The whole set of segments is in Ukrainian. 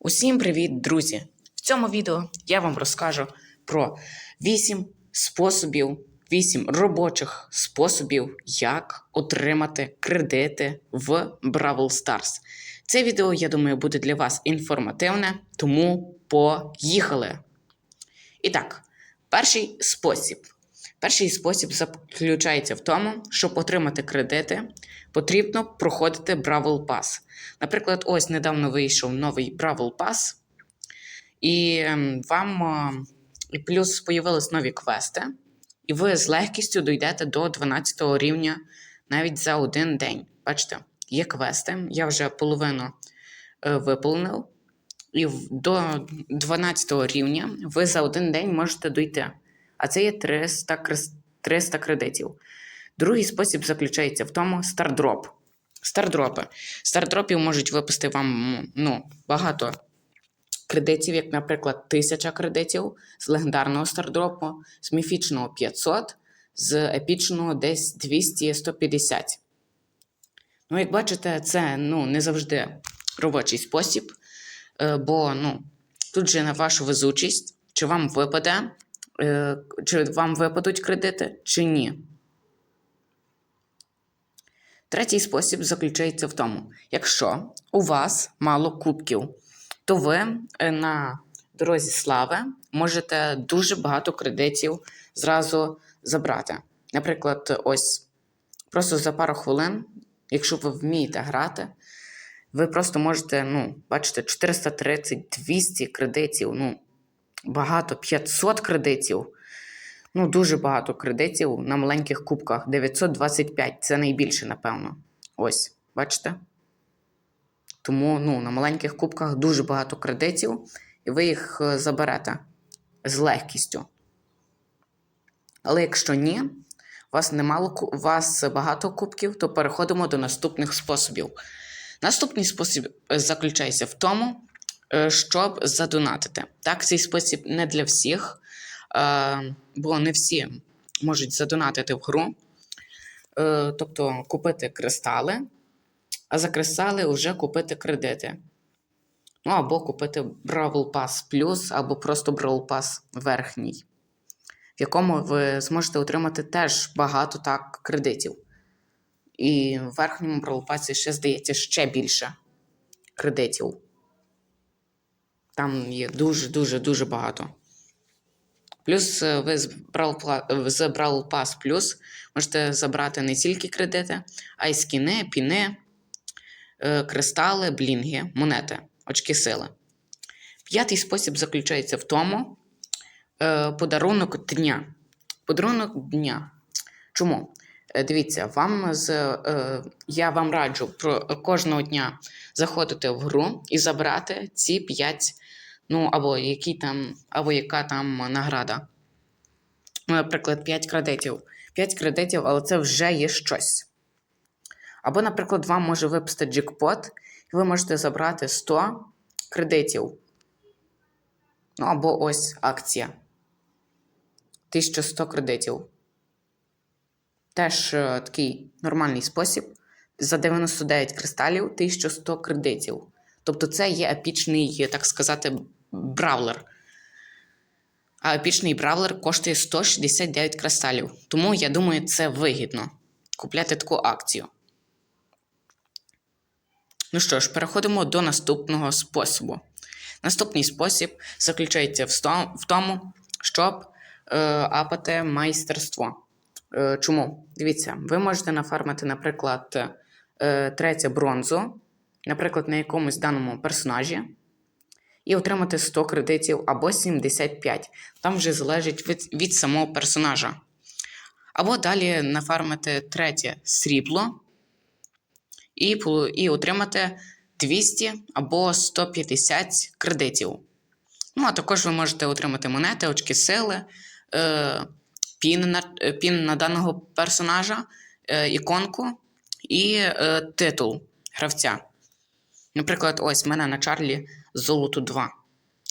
Усім привіт, друзі! В цьому відео я вам розкажу про 8 способів, 8 робочих способів, як отримати кредити в Brawl Stars. Це відео, я думаю, буде для вас інформативне, тому поїхали! І так, перший спосіб. Перший спосіб заключається в тому, щоб отримати кредити, потрібно проходити Бравл Pass. Наприклад, ось недавно вийшов новий Бравл Pass, і ем, вам е, плюс появились нові квести, і ви з легкістю дійдете до 12 рівня навіть за один день. Бачите, є квести, я вже половину е, виповнив. І до 12 рівня ви за один день можете дойти. А це є 300, 300 кредитів. Другий спосіб заключається в тому стардроп. Стардропи. Стардропів можуть випустити вам ну, багато кредитів, як, наприклад, 1000 кредитів з легендарного стардропу, з міфічного 500, з епічного десь 200-150. Ну, як бачите, це ну, не завжди робочий спосіб, е, бо ну, тут же на вашу везучість, чи вам випаде, чи вам випадуть кредити, чи ні. Третій спосіб заключається в тому, якщо у вас мало кубків, то ви е, на дорозі слави можете дуже багато кредитів зразу забрати. Наприклад, ось просто за пару хвилин, якщо ви вмієте грати, ви просто можете, ну, бачите, 430, 200 кредитів, ну, багато, 500 кредитів. Ну, дуже багато кредитів на маленьких кубках. 925 це найбільше, напевно. Ось, бачите? Тому ну, на маленьких кубках дуже багато кредитів, і ви їх е, заберете з легкістю. Але якщо ні, у вас, немало, у вас багато кубків, то переходимо до наступних способів. Наступний спосіб е, заключається в тому, щоб задонатити. Так, цей спосіб не для всіх, е, бо не всі можуть задонатити в гру, Е, тобто купити кристали, а за кристали вже купити кредити. Ну, або купити Бравл Pass Plus, або просто Бравл Pass верхній, в якому ви зможете отримати теж багато так кредитів. І в верхньому Бравл Пасі ще здається ще більше кредитів. Там є дуже-дуже дуже багато. Плюс е, ви з Pass Plus можете забрати не тільки кредити, а й скіни, піни, е, кристали, блінги, монети, очки сили. П'ятий спосіб заключається в тому е, подарунок дня. Подарунок дня. Чому? Дивіться, вам з, е, я вам раджу про кожного дня заходити в гру і забрати ці 5, ну або які там, або яка там награда. Ну, наприклад, 5 кредитів. 5 кредитів, але це вже є щось. Або, наприклад, вам може випасти джекпот, і ви можете забрати 100 кредитів. Ну, або ось акція. 1100 кредитів. Теж е, такий нормальний спосіб. За 99 кристалів 1100 кредитів. Тобто це є епічний, так сказати, бравлер. А епічний бравлер коштує 169 кристалів. Тому я думаю, це вигідно купляти таку акцію. Ну що ж, переходимо до наступного способу. Наступний спосіб заключається в тому, щоб е, апати майстерство. Е, чому? Дивіться, ви можете нафармити, наприклад, е, третє бронзу, наприклад, на якомусь даному персонажі, і отримати 100 кредитів або 75. Там вже залежить від, від самого персонажа. Або далі нафармити третє срібло і, і отримати 200 або 150 кредитів. Ну, а також ви можете отримати монети, очки сили, е, пін, на, е, пін на даного персонажа, е, іконку і е, титул гравця. Наприклад, ось в мене на Чарлі золото 2.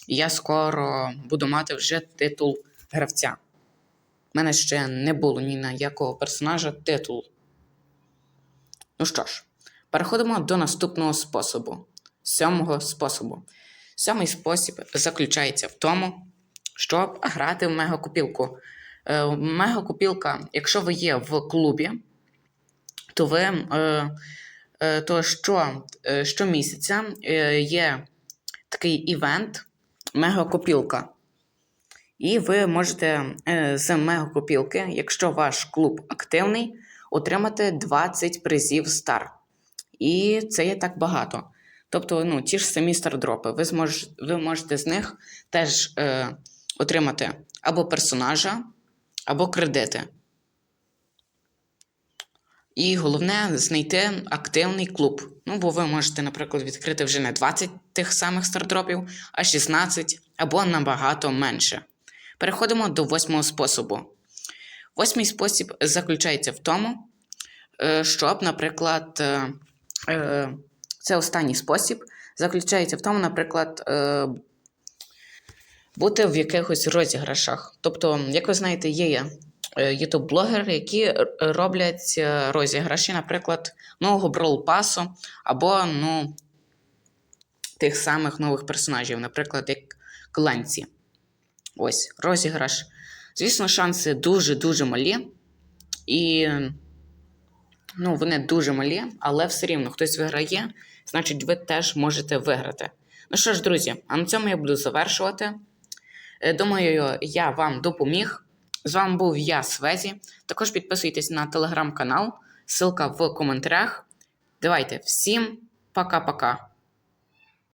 І я скоро буду мати вже титул гравця. У мене ще не було ні на якого персонажа титул. Ну що ж, переходимо до наступного способу. Сьомого способу. Сьомий спосіб заключається в тому, щоб грати в мегакупілку. Е, Мегакупілка, якщо ви є в клубі, то ви е, е, то що, е, щомісяця е, є такий івент мегакопілка. І ви можете е, з мегакопілки, якщо ваш клуб активний, отримати 20 призів стар. І це є так багато. Тобто, ну, ті ж самі стардропи. Ви, змож, ви можете з них теж е, отримати або персонажа, або кредити. І головне знайти активний клуб. Ну, бо ви можете, наприклад, відкрити вже не 20 тих самих стардропів, а 16 або набагато менше. Переходимо до восьмого способу. Восьмий спосіб заключається в тому, е, щоб, наприклад, е, е, це останній спосіб, заключається в тому, наприклад, бути в якихось розіграшах. Тобто, як ви знаєте, є ютуб-блогери, які роблять е, розіграші, наприклад, нового Brawl пасу або ну, тих самих нових персонажів, наприклад, як Кленці. Ось, розіграш. Звісно, шанси дуже-дуже малі. І ну, вони дуже малі, але все рівно хтось виграє, значить, ви теж можете виграти. Ну що ж, друзі, а на цьому я буду завершувати. Е, Думаю, я вам допоміг. З вами був я, Свезі. Також підписуйтесь на телеграм-канал, ссылка в коментарях. Давайте всім пока-пока.